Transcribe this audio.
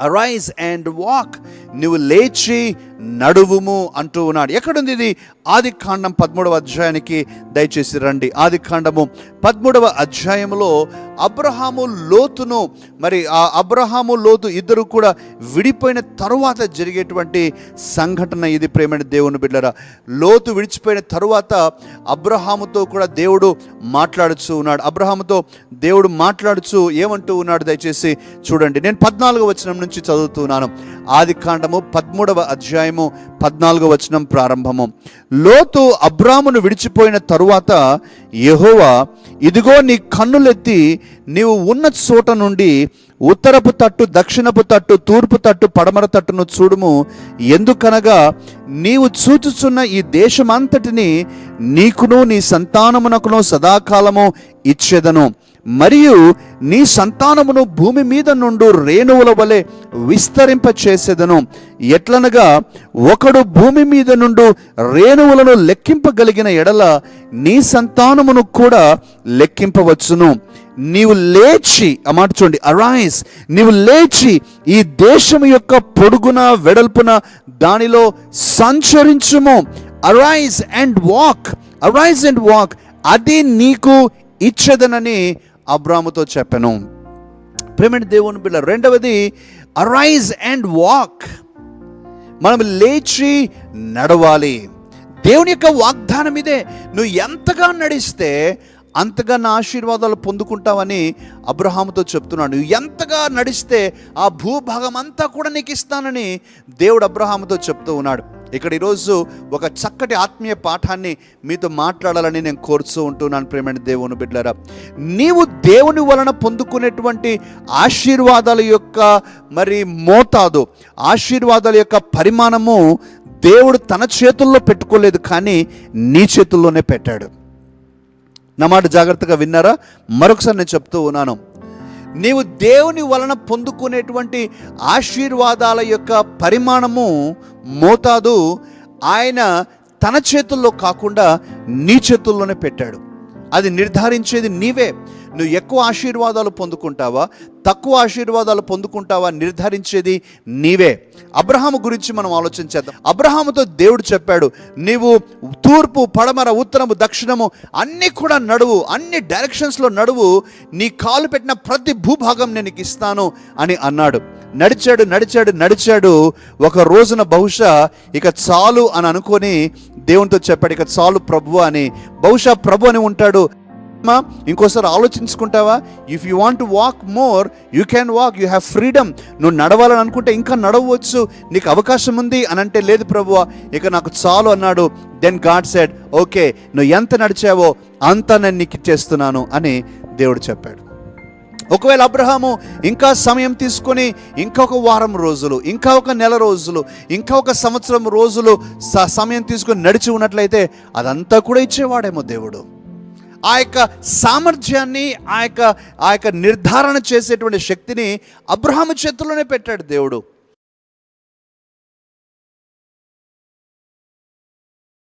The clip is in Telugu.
అరైజ్ అండ్ వాక్ నువ్వు లేచి నడువుము అంటూ ఉన్నాడు. ఎక్కడుంది ఇది? ఆది కాండం పదమూడవ అధ్యాయానికి దయచేసి రండి. ఆది కాండము పదమూడవ అధ్యాయంలో అబ్రహాము లోతును మరి ఆ అబ్రహాము లోతు ఇద్దరు కూడా విడిపోయిన తరువాత జరిగేటువంటి సంఘటన ఇది ప్రేమైన దేవుని బిడ్డరా. లోతు విడిచిపోయిన తరువాత అబ్రహాముతో కూడా దేవుడు మాట్లాడుచూ ఉన్నాడు. అబ్రహాముతో దేవుడు మాట్లాడుచూ ఏమంటూ ఉన్నాడు? దయచేసి చూడండి. నేను పద్నాలుగో నుంచి నుంచి చదువుతున్నాను. ఆది కాండము పదమూడవ అధ్యాయము పద్నాలుగవ వచనం ప్రారంభము. లోతు అబ్రామును విడిచిపోయిన తరువాత యహోవా ఇదిగో నీ కన్నులెత్తి నీవు ఉన్న చోట నుండి ఉత్తరపు తట్టు దక్షిణపు తట్టు తూర్పు తట్టు పడమర తట్టును చూడుము. ఎందుకనగా నీవు చూచుచున్న ఈ దేశమంతటిని నీకును నీ సంతానమునకును సదాకాలము ఇచ్చేదను. మరియు నీ సంతానమును భూమి మీద నుండు రేణువుల వలె విస్తరింప చేసేదను ఎట్లనగా ఒకడు భూమి మీద నుండు రేణువులను లెక్కింపగలిగిన ఎడల నీ సంతానమును కూడా లెక్కింపవచ్చును. నీవు లేచి ఆ మాట చూడండి అరైజ్ నీవు లేచి ఈ దేశం యొక్క పొడుగున వెడల్పున దానిలో సంచరించుము. Arise and walk arise and walk అది నీకు ఇచ్చదనని అబ్రాముతో చెప్పాను. ప్రేమైన దేవుని బిళ్ళ రెండవది అరైజ్ అండ్ వాక్ మనం లేచి నడవాలి. దేవుని యొక్క వాగ్దానం ఇదే నువ్వు ఎంతగా నడిస్తే అంతగా నా ఆశీర్వాదాలు పొందుకుంటావని అబ్రహాముతో చెప్తున్నాడు. ఎంతగా నడిస్తే ఆ భూభాగం అంతా కూడా నీకు ఇస్తానని దేవుడు అబ్రహాముతో చెప్తూ ఉన్నాడు. ఇక్కడ ఈరోజు ఒక చక్కటి ఆత్మీయ పాఠాన్ని మీతో మాట్లాడాలని నేను కోరుతూ ఉంటున్నాను ప్రేమైన దేవుని బిడ్డరా నీవు దేవుని వలన పొందుకునేటువంటి ఆశీర్వాదాల యొక్క మరి మోతాదు ఆశీర్వాదాల యొక్క పరిమాణము దేవుడు తన చేతుల్లో పెట్టుకోలేదు కానీ నీ చేతుల్లోనే పెట్టాడు. నా మాట జాగ్రత్తగా విన్నారా? మరొకసారి నేను చెప్తూ ఉన్నాను. నీవు దేవుని వలన పొందుకునేటువంటి ఆశీర్వాదాల యొక్క పరిమాణము మోతాదు. ఆయన తన చేతుల్లో కాకుండా నీ చేతుల్లోనే పెట్టాడు. అది నిర్ధారించేది నీవే. నువ్వు ఎక్కువ ఆశీర్వాదాలు పొందుకుంటావా? తక్కువ ఆశీర్వాదాలు పొందుకుంటావా నిర్ధారించేది నీవే. అబ్రహాము గురించి మనం ఆలోచించేద్దాం అబ్రహాముతో దేవుడు చెప్పాడు నీవు తూర్పు పడమర ఉత్తరము దక్షిణము అన్నీ కూడా నడువు అన్ని డైరెక్షన్స్లో నడువు నీ కాలు పెట్టిన ప్రతి భూభాగం నేను ఇస్తాను అని అన్నాడు. నడిచాడు నడిచాడు నడిచాడు. ఒక రోజున బహుశా ఇక చాలు అని అనుకొని దేవునితో చెప్పాడు ఇక చాలు ప్రభు అని. బహుశా ప్రభు అని ఉంటాడు. మా ఇంకోసారి ఆలోచించుకుంటావా? If you want walk more you can walk you have freedom నువ్వు నడవాలని అనుకుంటే ఇంకా నడవచ్చు. నీకు అవకాశం ఉంది అని అంటే లేదు ప్రభువా. ఇక నాకు చాలు అన్నాడు. దెన్ గాడ్ సెడ్ ఓకే నువ్వు ఎంత నడిచావో అంత నేను నీకు ఇచ్చేస్తున్నాను అని దేవుడు చెప్పాడు. ఒకవేళ అబ్రహాము ఇంకా సమయం తీసుకొని ఇంకొక వారం రోజులు ఇంకా ఒక నెల రోజులు ఇంకా ఒక సంవత్సరం రోజులు స- సమయం తీసుకొని నడిచి ఉన్నట్లయితే అదంతా కూడా ఇచ్చేవాడేమో దేవుడు. ఆ యొక్క సామర్థ్యాన్ని ఆ యొక్క ఆ యొక్క నిర్ధారణ చేసేటువంటి శక్తిని అబ్రహాము చేతుల్లోనే పెట్టాడు దేవుడు.